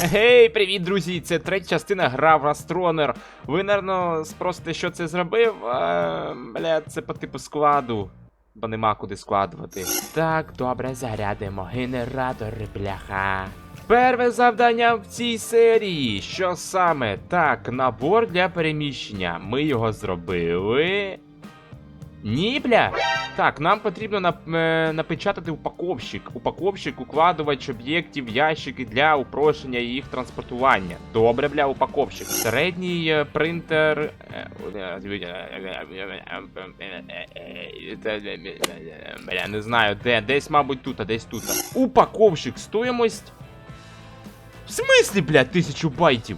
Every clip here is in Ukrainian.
Гей, привіт, друзі! Це третя частина гра в Астронер. Ви, напевно, спросите, що це зробив. Бля, це по типу складу. Бо нема куди складувати. Так, добре, зарядимо. Генератор, бляха. Перше завдання в цій серії. Що саме? Так, набор для переміщення. Ми його зробили. Ні, бля. Так, нам потрібно нап- е, напечатати упаковщик. Упаковщик, укладувач об'єктів, ящики для упрощення їх транспортування. Добре, бля, упаковщик. Середній е, принтер. е, Бля, не знаю, де. Десь, мабуть, тут, а десь тут. Упаковщик, стоїмость. В смислі, блядь, тисячу байтів?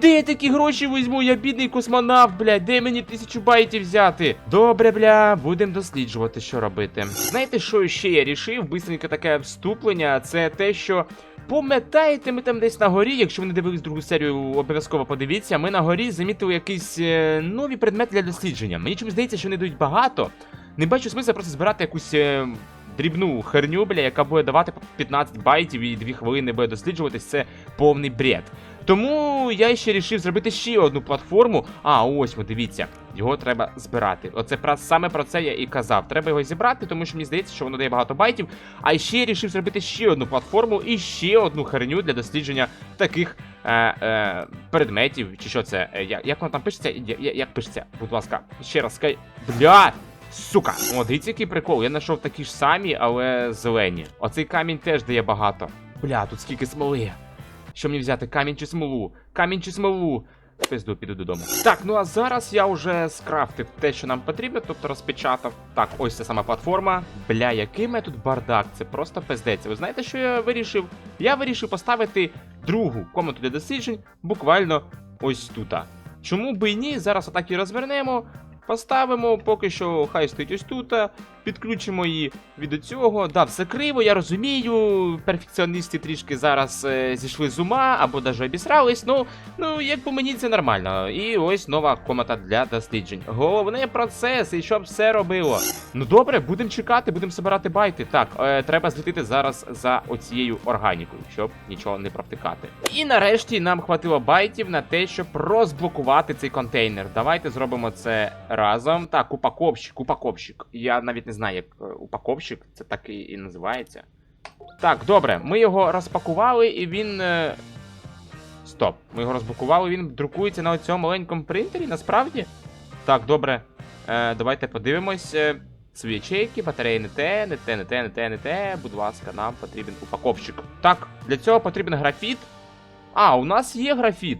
Де я такі гроші візьму? Я бідний космонавт, блядь, де мені тисячу байтів взяти? Добре, бля, будемо досліджувати, що робити. Знаєте, що ще я рішив? Бистренько таке вступлення. Це те, що. Пам'ятаєте, ми там десь на горі, якщо ви не дивились другу серію, обов'язково подивіться. Ми на горі замітили якийсь е, нові предмети для дослідження. Мені чомусь здається, що вони дають багато. Не бачу смисла просто збирати якусь е, дрібну херню, бля, яка буде давати 15 байтів і 2 хвилини буде досліджуватись. Це повний бред. Тому я ще рішив зробити ще одну платформу. А, ось ви дивіться, його треба збирати. Оце про саме про це я і казав. Треба його зібрати, тому що мені здається, що воно дає багато байтів. А ще я рішив зробити ще одну платформу і ще одну херню для дослідження таких е, е, предметів. Чи що це? Е, як, як воно там пишеться? Я, я- як пишеться? Будь ласка, ще раз скай. Бля! Сука! О, дивіться, який прикол. Я знайшов такі ж самі, але зелені. Оцей камінь теж дає багато. Бля, тут скільки смоли. Що мені взяти? Камінь чи смолу? Камінь чи смолу? Пизду, піду додому. Так, ну а зараз я вже скрафтив те, що нам потрібно, тобто розпечатав. Так, ось ця сама платформа. Бля, який мене тут бардак, це просто пиздець. Ви знаєте, що я вирішив? Я вирішив поставити другу комнату для досліджень буквально ось тут. Чому би і ні? Зараз отак і розвернемо. Поставимо, поки що хай стоїть ось тут, підключимо її від цього. Да, все криво, я розумію. Перфекціоністи трішки зараз е, зійшли з ума або навіть обісрались. Ну, ну, як по мені це нормально. І ось нова комната для досліджень. Головне процес, і щоб все робило. Ну добре, будемо чекати, будемо збирати байти. Так, е, треба злетити зараз за оцією органікою, щоб нічого не провтикати. І нарешті нам хватило байтів на те, щоб розблокувати цей контейнер. Давайте зробимо це разом. Так, упаковщик, упаковщик. Я навіть не знаю, як е, упаковщик, це так і, і називається. Так, добре, ми його розпакували, і він. е, Стоп, ми його розблокували, він друкується на цьому маленькому принтері, насправді. Так, добре. Е, давайте подивимось. Е, Свої ячейки, батареї не те, не те, не те, не те, не те. Будь ласка, нам потрібен упаковщик. Так, для цього потрібен графіт. А, у нас є графіт.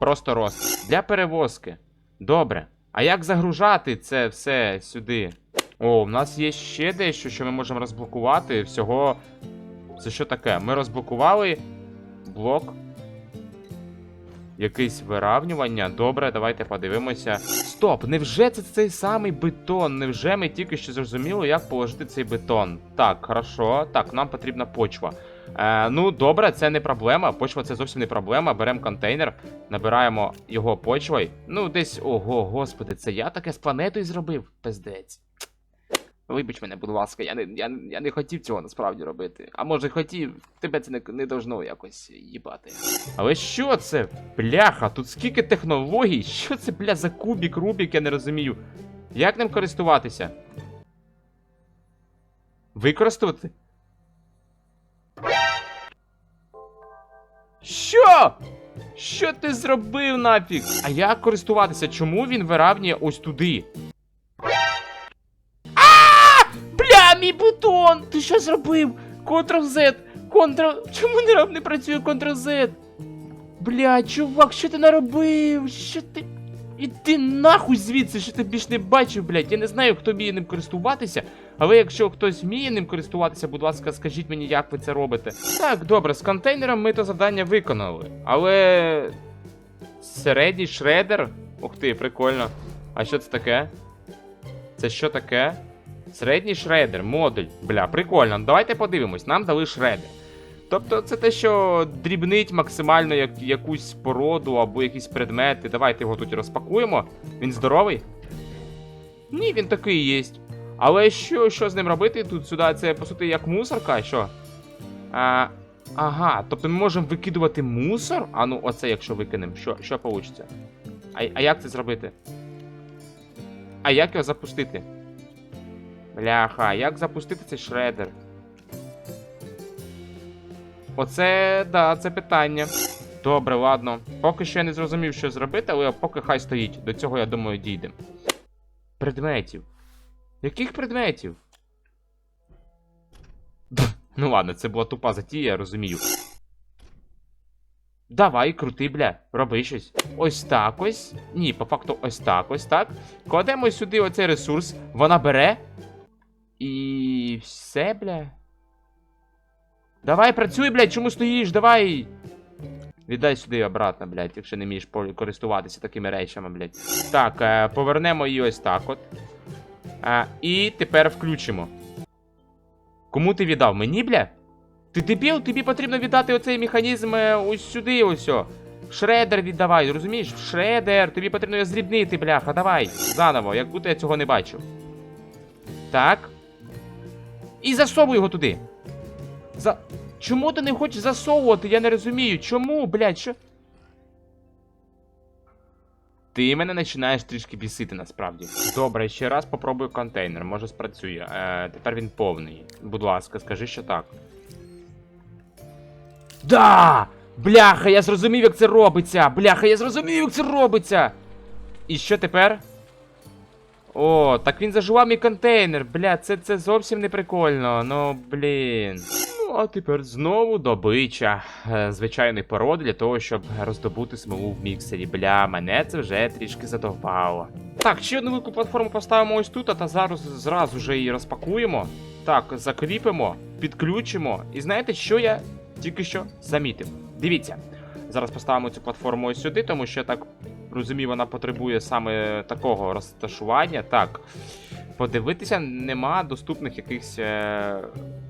Просто рост. Для перевозки. Добре. А як загружати це все сюди? О, у нас є ще дещо, що ми можемо розблокувати. Всього. Це що таке? Ми розблокували блок. Якесь виравнювання. Добре, давайте подивимося. Стоп, невже це цей самий бетон? Невже ми тільки що зрозуміли, як положити цей бетон? Так, хорошо. Так, нам потрібна почва. Е, ну, добре, це не проблема. Почва це зовсім не проблема. Беремо контейнер, набираємо його почвою. Ну, десь. Ого, господи, це я таке з планетою зробив? Пиздець. Вибач мене, будь ласка, я не, я, я не хотів цього насправді робити. А може хотів, тебе це не, не должно якось їбати. Але що це? Бляха, тут скільки технологій? Що це, бля, за кубік, рубік, я не розумію. Як ним користуватися? Використовувати? Що? Що ти зробив нафіг? А як користуватися? Чому він виравнює ось туди? Мій бутон! Ти що зробив? Ctrl-Z! Ctrl... Чому не, не працює Ctrl-Z? Бля, чувак, що ти наробив? Що ти. Іди нахуй звідси, що ти більш не бачив, блядь. Я не знаю, хто вміє ним користуватися. Але якщо хтось вміє ним користуватися, будь ласка, скажіть мені, як ви це робите. Так, добре, з контейнером ми то завдання виконали. Але. Середній шредер. Ух ти, прикольно. А що це таке? Це що таке? Середній шредер, модуль. Бля, прикольно. Давайте подивимось, нам дали шредер. Тобто це те, що дрібнить максимально як, якусь породу або якісь предмети. Давайте його тут розпакуємо. Він здоровий? Ні, він такий є. Але що, що з ним робити тут сюди? Це по суті як мусорка, що? А, ага, тобто ми можемо викидувати мусор? А ну, оце якщо викинемо, що, що вийде? А, а як це зробити? А як його запустити? Бляха, як запустити цей шредер? Оце, да, це питання. Добре, ладно. Поки що я не зрозумів, що зробити, але поки хай стоїть. До цього, я думаю, дійдемо. Предметів. Яких предметів? Ну ладно, це була тупа затія, я розумію. Давай, крути, бля, роби щось. Ось так ось. Ні, по факту, ось так, ось так. Кладемо сюди оцей ресурс, вона бере. І все, бля. Давай, працюй, блядь, чому стоїш? Давай. Віддай сюди обратно, блядь, якщо не вмієш користуватися такими речами, блядь. Так, е, повернемо її ось так от. Е, і тепер включимо. Кому ти віддав? Мені, бля? Ти дебіл, тобі потрібно віддати оцей механізм е, ось сюди, ось. Шредер віддавай, розумієш? Шредер, тобі потрібно його зрібнити, бляха, давай. Заново, як будто я цього не бачив. Так. І засовуй його туди. За... Чому ти не хочеш засовувати? Я не розумію. Чому, блядь, що. Ти мене починаєш трішки бісити насправді. Добре, ще раз попробую контейнер, може спрацює. Е, тепер він повний. Будь ласка, скажи, що так. Да! Бляха, я зрозумів, як це робиться! Бляха, я зрозумів, як це робиться! І що тепер? О, так він зажував мій контейнер. Бля, це, це зовсім не прикольно. Ну, блін. Ну, а тепер знову добича е, звичайної породи для того, щоб роздобути смолу в міксері. Бля, мене це вже трішки задовбало. Так, ще одну велику платформу поставимо ось тут, а та зараз зразу вже її розпакуємо. Так, закріпимо, підключимо. І знаєте, що я тільки що замітив? Дивіться. Зараз поставимо цю платформу ось сюди, тому що так розумію, вона потребує саме такого розташування. Так. Подивитися, нема доступних якихось е,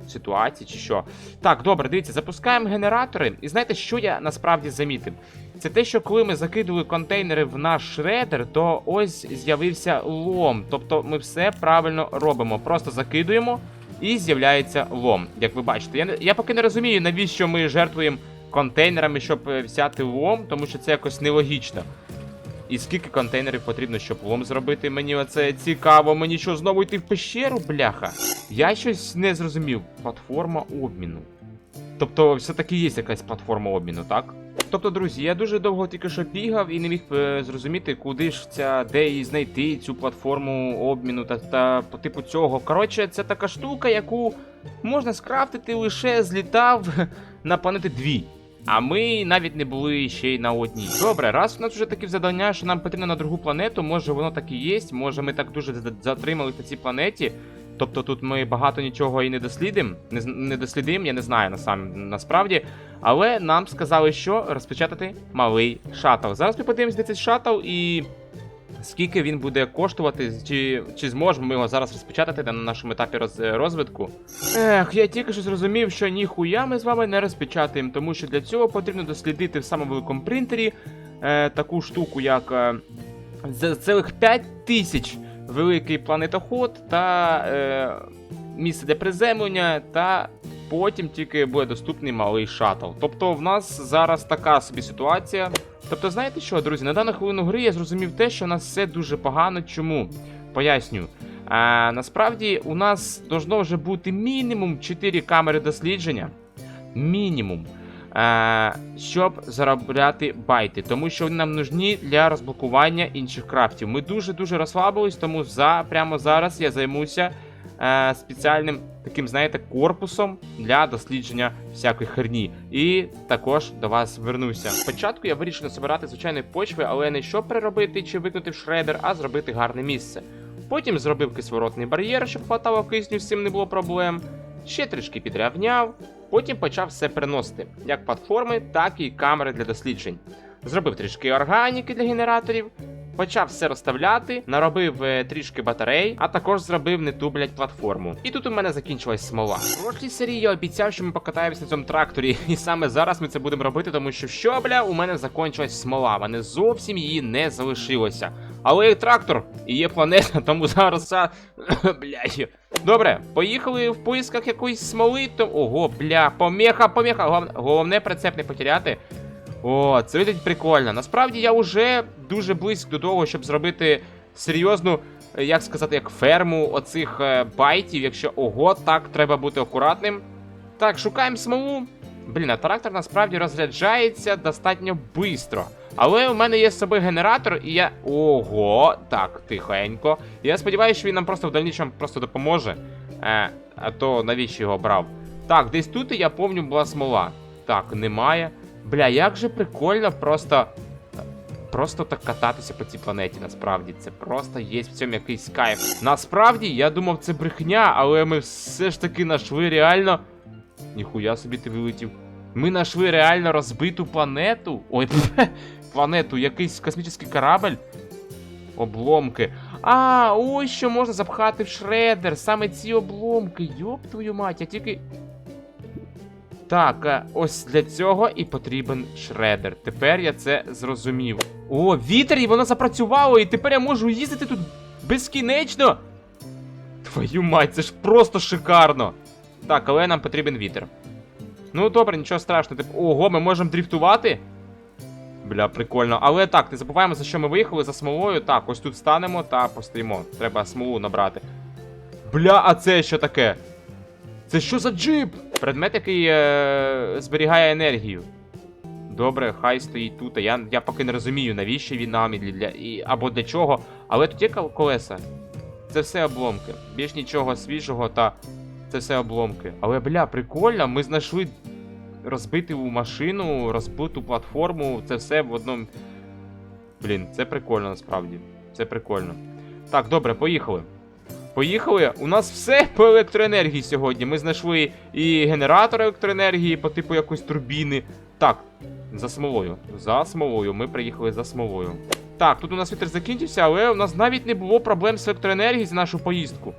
ситуацій чи що. Так, добре, дивіться, запускаємо генератори. І знаєте, що я насправді замітив? Це те, що коли ми закидували контейнери в наш шредер, то ось з'явився лом. Тобто ми все правильно робимо. Просто закидуємо і з'являється лом. Як ви бачите, я, я поки не розумію, навіщо ми жертвуємо контейнерами, щоб е, взяти лом, тому що це якось нелогічно. І скільки контейнерів потрібно, щоб лом зробити? Мені оце цікаво. Мені що, знову йти в пещеру, бляха? Я щось не зрозумів. Платформа обміну. Тобто, все-таки є якась платформа обміну, так? Тобто, друзі, я дуже довго тільки що бігав і не міг е, зрозуміти, куди ж ця, де її знайти, цю платформу обміну та, та по типу цього. Коротше, це така штука, яку можна скрафтити лише злітав на планети дві. А ми навіть не були ще й на одній. Добре, раз у нас вже такі завдання, що нам потрібно на другу планету, може воно так і є, може ми так дуже за- затримались на цій планеті. Тобто тут ми багато нічого і не дослідимо, не, дослідимо, я не знаю насам, насправді. Але нам сказали, що розпечатати малий шаттл. Зараз ми подивимось, де цей шаттл і скільки він буде коштувати, чи, чи зможемо ми його зараз розпечатати на нашому етапі роз, розвитку. Ех, я тільки що зрозумів, що ніхуя ми з вами не розпечатаємо, тому що для цього потрібно дослідити в самому великому принтері е, таку штуку, як е, цілих 5 тисяч великий планетоход та е, місце для приземлення, та потім тільки буде доступний малий шаттл. Тобто в нас зараз така собі ситуація. Тобто, знаєте що, друзі, на дану хвилину гри я зрозумів те, що у нас все дуже погано. Чому? Поясню. А, насправді у нас должно вже бути мінімум 4 камери дослідження. Мінімум. А, щоб заробляти байти, тому що вони нам нужні для розблокування інших крафтів. Ми дуже-дуже розслабились, тому за, прямо зараз я займуся е, спеціальним таким, знаєте, корпусом для дослідження всякої херні. І також до вас вернуся. Спочатку я вирішив збирати звичайної почви, але не щоб переробити чи викнути в шредер, а зробити гарне місце. Потім зробив кислородний бар'єр, щоб хватало кисню, з цим не було проблем. Ще трішки підрівняв, потім почав все переносити, як платформи, так і камери для досліджень. Зробив трішки органіки для генераторів, почав все розставляти, наробив е, трішки батарей, а також зробив не ту, блять, платформу. І тут у мене закінчилась смола. В прошлій серії я обіцяв, що ми покатаємось на цьому тракторі, і саме зараз ми це будемо робити, тому що що, бля, у мене закінчилась смола. Мене зовсім її не залишилося. Але є трактор і є планета, тому зараз. вся- Блядь. Добре, поїхали в поисках якоїсь смоли. То... Ого, бля, помеха, помеха. Головне прицеп не потеряти. О, це виглядить прикольно. Насправді я вже дуже близько до того, щоб зробити серйозну, е, як сказати, як ферму оцих е, байтів. Якщо ого, так, треба бути акуратним. Так, шукаємо смолу. Блін, а трактор насправді розряджається достатньо швидко. Але у мене є з собою генератор, і я. Ого, так, тихенько. Я сподіваюся, що він нам просто в дальнішому просто допоможе. Е, а то навіщо його брав? Так, десь тут я пам'ятаю була смола. Так, немає. Бля, як же прикольно просто. Просто так кататися по цій планеті, насправді. Це просто є в цьому якийсь кайф. Насправді, я думав, це брехня, але ми все ж таки нашли реально. Ніхуя собі ти вилетів. Ми нашли реально розбиту планету. Ой, планету, якийсь космічний корабль. Обломки. А, ось що можна запхати в шредер. Саме ці обломки. Йоп твою мать, я тільки. Так, е, ось для цього і потрібен шредер. Тепер я це зрозумів. О, вітер, і воно запрацювало, і тепер я можу їздити тут безкінечно. Твою мать, це ж просто шикарно. Так, але нам потрібен вітер. Ну добре, нічого страшного. Ого, ми можемо дріфтувати? Бля, прикольно. Але так, не забуваємо, за що ми виїхали, за смолою. Так, ось тут станемо та постоїмо. Треба смолу набрати. Бля, а це що таке? Це що за джип? Предмет, який е, зберігає енергію. Добре, хай стоїть тут. Я, я поки не розумію, навіщо він нам і для, і, або для чого. Але тут є колеса. Це все обломки. Більш нічого свіжого та це все обломки. Але бля, прикольно, ми знайшли розбиту машину, розбиту платформу. Це все в одному. Блін, це прикольно насправді. Це прикольно. Так, добре, поїхали. Поїхали. У нас все по електроенергії сьогодні. Ми знайшли і генератор електроенергії по типу якоїсь турбіни. Так, за смолою. За смолою. Ми приїхали за смолою. Так, тут у нас вітер закінчився, але у нас навіть не було проблем з електроенергією за нашу поїздку.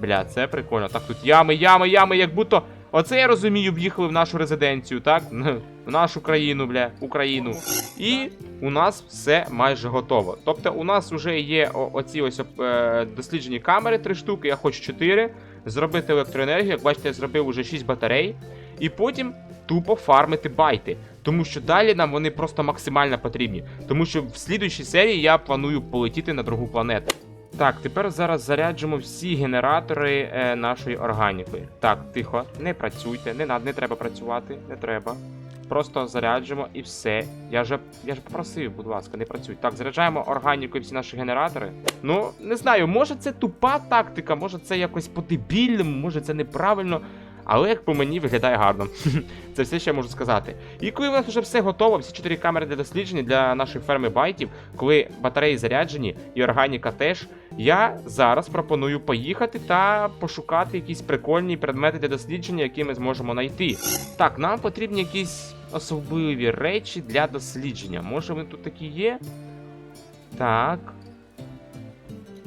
Бля, це прикольно. Так, тут ями, ями, ями, як будто. Оце я розумію, в'їхали в нашу резиденцію, так? В нашу країну, бля, Україну. І у нас все майже готово. Тобто, у нас вже є оці ось е, досліджені камери, три штуки, я хочу чотири. Зробити електроенергію. Як бачите, я зробив уже 6 батарей. І потім тупо фармити байти. Тому що далі нам вони просто максимально потрібні. Тому що в слідуючій серії я планую полетіти на другу планету. Так, тепер зараз заряджимо всі генератори е, нашої органіки. Так, тихо, не працюйте, не не треба працювати, не треба. Просто заряджимо і все. Я же, я ж попросив, будь ласка, не працюй. Так, заряджаємо органіку і всі наші генератори. Ну, не знаю, може це тупа тактика, може це якось по-дебільному, може це неправильно. Але як по мені виглядає гарно. Це все, що я можу сказати. І коли в нас вже все готово, всі чотири камери для дослідження для нашої ферми байтів, коли батареї заряджені і органіка теж, я зараз пропоную поїхати та пошукати якісь прикольні предмети для дослідження, які ми зможемо знайти. Так, нам потрібні якісь особливі речі для дослідження. Може вони тут такі є? Так.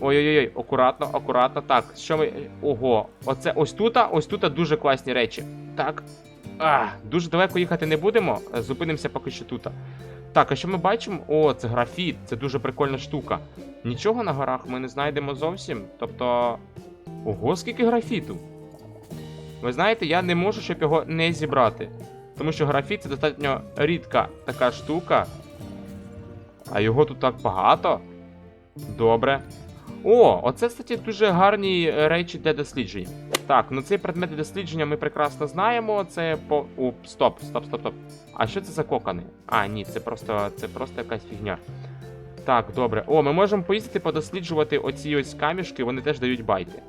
Ой-ой-ой, акуратно, акуратно. Так, що ми. Ого, оце ось тут, ось тут дуже класні речі. Так. А, дуже далеко їхати не будемо. Зупинимося поки що тут. Так, а що ми бачимо? О, це графіт, це дуже прикольна штука. Нічого на горах ми не знайдемо зовсім. Тобто. Ого, скільки графіту. Ви знаєте, я не можу, щоб його не зібрати. Тому що графіт це достатньо рідка така штука. А його тут так багато. Добре. О, оце, кстати, дуже гарні речі для досліджень. Так, ну цей предмет дослідження ми прекрасно знаємо. Це по. О, стоп, стоп, стоп, стоп. А що це за кокони? А, ні, це просто це просто якась фігня. Так, добре. О, ми можемо поїздити подосліджувати оці ось камішки, вони теж дають байти.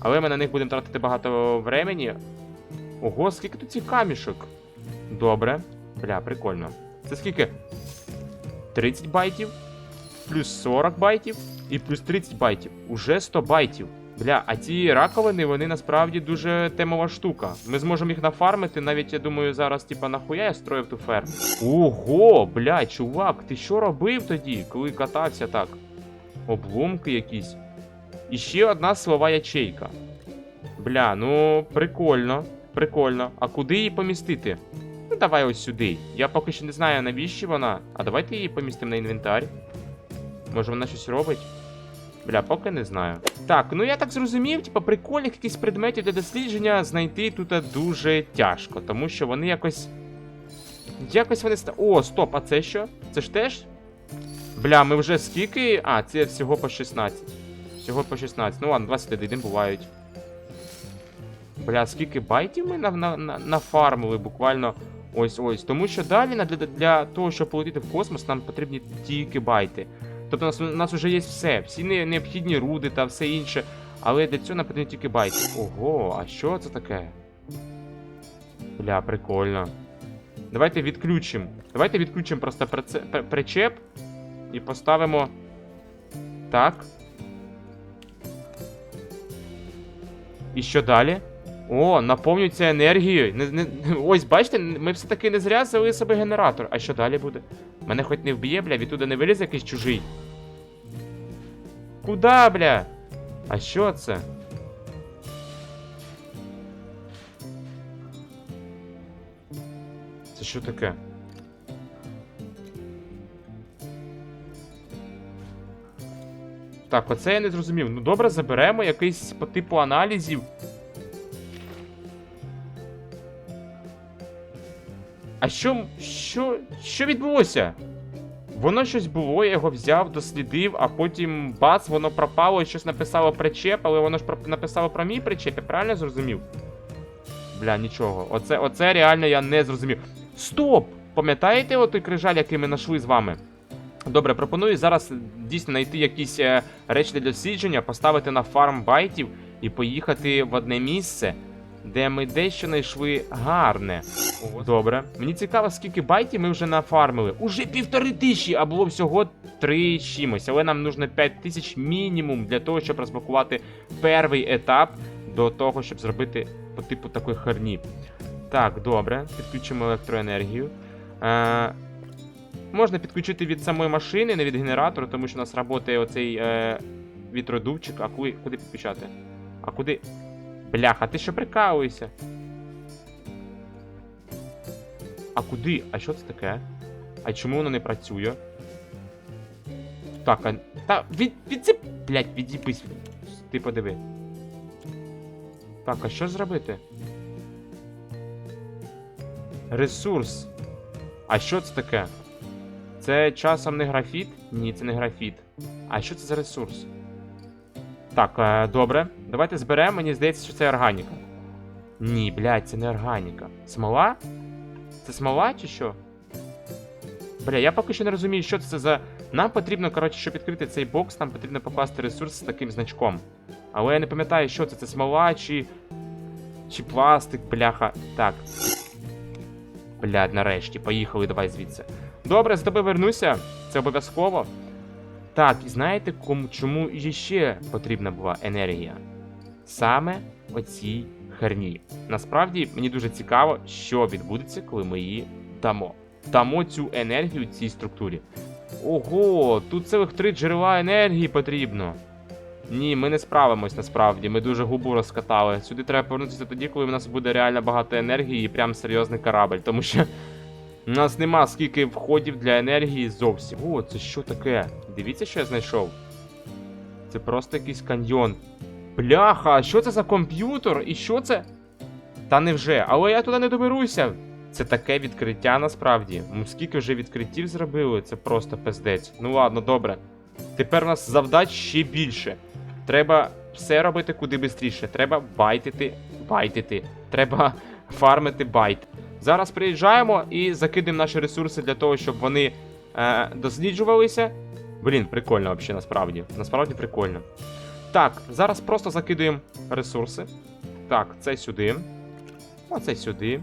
Але ми на них будемо тратити багато времени. Ого, скільки тут цих камішок? Добре. Бля, прикольно. Це скільки? 30 байтів, плюс 40 байтів і плюс 30 байтів. Уже 100 байтів. Бля, а ці раковини, вони насправді дуже темова штука. Ми зможемо їх нафармити, навіть я думаю, зараз, типа, нахуя я строїв ту ферму. Ого, бля, чувак, ти що робив тоді, коли катався так? Обломки якісь. І ще одна силова ячейка. Бля, ну прикольно, прикольно. А куди її помістити? Ну, давай ось сюди. Я поки що не знаю, навіщо вона. А давайте її помістимо на інвентар. Може вона щось робить? Бля, поки не знаю. Так, ну я так зрозумів, типа прикольних якихось предметів для дослідження знайти тут дуже тяжко, тому що вони якось. Якось вони. О, стоп, а це що? Це ж теж? Бля, ми вже скільки. А, це всього по 16. Всього по 16. Ну ладно, 21 бувають. Бля, скільки байтів ми на, на, на, нафармили буквально ось ось. Тому що далі для, для того, щоб полетіти в космос, нам потрібні тільки байти. Тобто у нас, у нас вже є все, всі необхідні руди та все інше. Але для цього нам потрібні тільки байти. Ого, а що це таке? Бля, прикольно. Давайте відключимо. Давайте відключимо просто причеп і поставимо. Так. І що далі? О, наповнюється енергією. Не, не, ось, бачите, ми все-таки не зря взяли собі генератор. А що далі буде? Мене хоч не вб'є, бля, відтуди не вилізе якийсь чужий. Куда, бля? А що це? Це що таке? Так, оце я не зрозумів. Ну добре, заберемо якийсь по типу аналізів. А що. що. що відбулося? Воно щось було, я його взяв, дослідив, а потім бац, воно пропало і щось написало причеп, але воно ж про- написало про мій причеп, я правильно зрозумів? Бля, нічого. Оце, оце реально я не зрозумів. Стоп! Пам'ятаєте отой крижаль, який ми знайшли з вами? Добре, пропоную зараз дійсно знайти якісь е, речі для дослідження, поставити на фарм байтів і поїхати в одне місце, де ми дещо знайшли гарне. Добре. Мені цікаво, скільки байтів ми вже нафармили. Уже півтори тисячі, а було всього три чимось. Але нам нужно 5 тисяч мінімум для того, щоб розблокувати перший етап до того, щоб зробити по типу такої херні. Так, добре, підключимо електроенергію. Е, можна підключити від самої машини, не від генератора, тому що у нас працює оцей е, вітродувчик. А куди, куди підключати? А куди. Бляха, ти що прикалуєшся? А куди? А що це таке? А чому воно не працює? Так, а. Та від. від... Блять, від'їбись. Ти подиви. Так, а що зробити? Ресурс. А що це таке? Це часом не графіт? Ні, це не графіт. А що це за ресурс? Так, е, добре. Давайте зберемо. Мені здається, що це органіка. Ні, блядь, це не органіка. Смола? Це смола чи що? Бля, я поки що не розумію, що це за. Нам потрібно, коротше, щоб відкрити цей бокс, нам потрібно покласти ресурс з таким значком. Але я не пам'ятаю, що це. Це смола чи. Чи пластик, бляха. Так. Блядь, нарешті, поїхали, давай звідси. Добре, з тобою вернуся. Це обов'язково. Так, і знаєте, кому чому ще потрібна була енергія? Саме оцій херні. Насправді мені дуже цікаво, що відбудеться, коли ми її дамо. Дамо цю енергію цій структурі. Ого, тут цілих три джерела енергії потрібно. Ні, ми не справимось насправді. Ми дуже губу розкатали. Сюди треба повернутися тоді, коли в нас буде реально багато енергії і прям серйозний корабль, тому що у нас нема скільки входів для енергії зовсім. О, це що таке? Дивіться, що я знайшов. Це просто якийсь каньйон. Бляха, а що це за комп'ютер? І що це? Та невже, але я туди не доберуся. Це таке відкриття насправді. Скільки вже відкриттів зробили, це просто пиздець. Ну ладно, добре. Тепер у нас завдач ще більше. Треба все робити куди швидше. Треба байтити, байтити. Треба фармити байт. Зараз приїжджаємо і закидуємо наші ресурси для того, щоб вони е, досліджувалися. Блін, прикольно взагалі, насправді. Насправді прикольно. Так, зараз просто закидуємо ресурси. Так, це сюди. Оце сюди.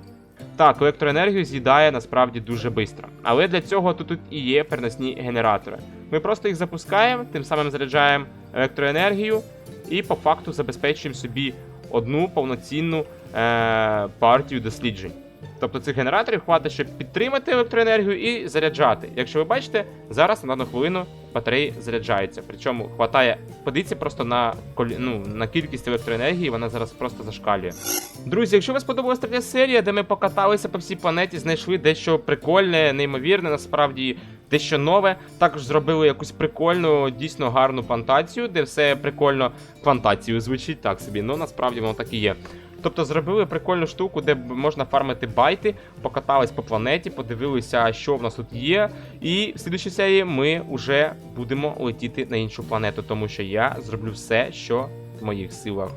Так, електроенергію з'їдає насправді дуже швидко. Але для цього тут, тут і є переносні генератори. Ми просто їх запускаємо, тим самим заряджаємо електроенергію і по факту забезпечуємо собі одну повноцінну е- партію досліджень. Тобто цих генераторів хватить, щоб підтримати електроенергію і заряджати. Якщо ви бачите, зараз на дану хвилину батареї заряджаються. Причому хватає, подивіться просто на ну, на кількість електроенергії, вона зараз просто зашкалює. Друзі, якщо вам сподобалася третя серія, де ми покаталися по всій планеті, знайшли дещо прикольне, неймовірне, насправді дещо нове. Також зробили якусь прикольну, дійсно гарну плантацію, де все прикольно плантацію звучить так собі. Ну насправді воно так і є. Тобто зробили прикольну штуку, де можна фармити байти, покатались по планеті, подивилися, що в нас тут є. І в слідчій серії ми вже будемо летіти на іншу планету, тому що я зроблю все, що в моїх силах.